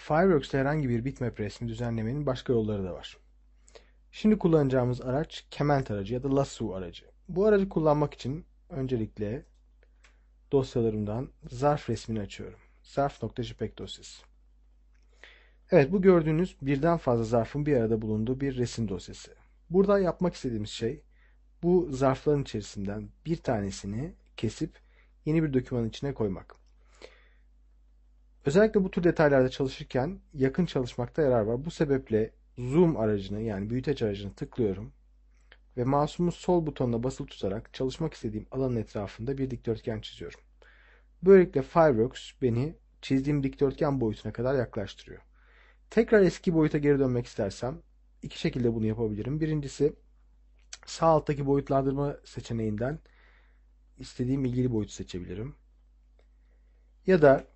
Fireworks'te herhangi bir bitmap resmi düzenlemenin başka yolları da var. Şimdi kullanacağımız araç kement aracı ya da lasso aracı. Bu aracı kullanmak için öncelikle dosyalarımdan zarf resmini açıyorum. Zarf.jpeg dosyası. Evet bu gördüğünüz birden fazla zarfın bir arada bulunduğu bir resim dosyası. Burada yapmak istediğimiz şey bu zarfların içerisinden bir tanesini kesip yeni bir dokümanın içine koymak. Özellikle bu tür detaylarda çalışırken yakın çalışmakta yarar var. Bu sebeple zoom aracını yani büyüteç aracını tıklıyorum ve mouse'umun sol butonuna basılı tutarak çalışmak istediğim alanın etrafında bir dikdörtgen çiziyorum. Böylelikle Fireworks beni çizdiğim dikdörtgen boyutuna kadar yaklaştırıyor. Tekrar eski boyuta geri dönmek istersem iki şekilde bunu yapabilirim. Birincisi sağ alttaki boyutlandırma seçeneğinden istediğim ilgili boyutu seçebilirim. Ya da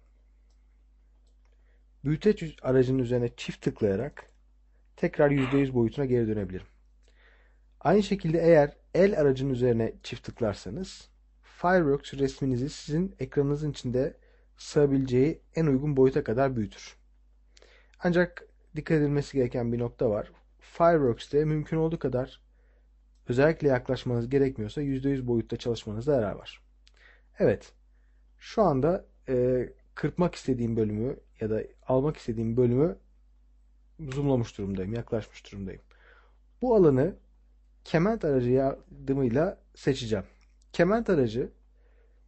büyüteç aracının üzerine çift tıklayarak tekrar %100 boyutuna geri dönebilirim. Aynı şekilde eğer el aracının üzerine çift tıklarsanız Fireworks resminizi sizin ekranınızın içinde sığabileceği en uygun boyuta kadar büyütür. Ancak dikkat edilmesi gereken bir nokta var. Fireworks'te mümkün olduğu kadar özellikle yaklaşmanız gerekmiyorsa %100 boyutta çalışmanızda yarar var. Evet. Şu anda e, kırpmak istediğim bölümü ya da almak istediğim bölümü zoomlamış durumdayım, yaklaşmış durumdayım. Bu alanı kement aracı yardımıyla seçeceğim. Kement aracı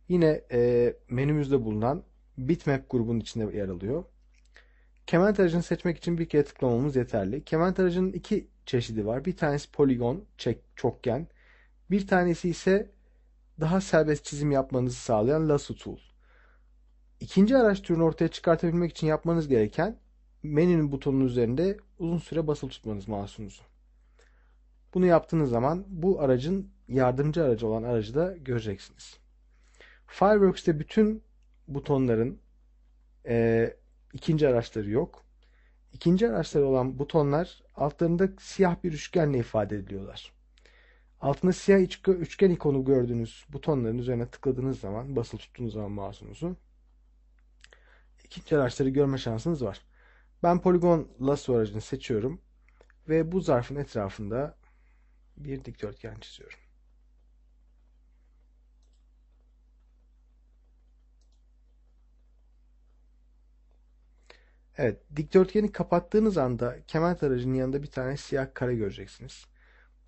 yine e, menümüzde bulunan bitmap grubunun içinde yer alıyor. Kement aracını seçmek için bir kere tıklamamız yeterli. Kement aracının iki çeşidi var. Bir tanesi poligon, çokgen. Bir tanesi ise daha serbest çizim yapmanızı sağlayan lasso tool. İkinci araç türünü ortaya çıkartabilmek için yapmanız gereken menünün butonunun üzerinde uzun süre basılı tutmanız mouse'unuzu. Bunu yaptığınız zaman bu aracın yardımcı aracı olan aracı da göreceksiniz. Fireworks'te bütün butonların e, ikinci araçları yok. İkinci araçları olan butonlar altlarında siyah bir üçgenle ifade ediliyorlar. Altında siyah üçgen ikonu gördüğünüz butonların üzerine tıkladığınız zaman, basılı tuttuğunuz zaman mouse'unuzu ikinci araçları görme şansınız var. Ben poligon lasso aracını seçiyorum ve bu zarfın etrafında bir dikdörtgen çiziyorum. Evet, dikdörtgeni kapattığınız anda kement aracının yanında bir tane siyah kare göreceksiniz.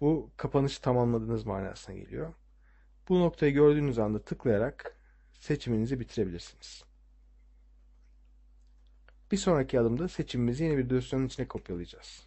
Bu kapanışı tamamladığınız manasına geliyor. Bu noktayı gördüğünüz anda tıklayarak seçiminizi bitirebilirsiniz. Bir sonraki adımda seçimimizi yeni bir dosyanın içine kopyalayacağız.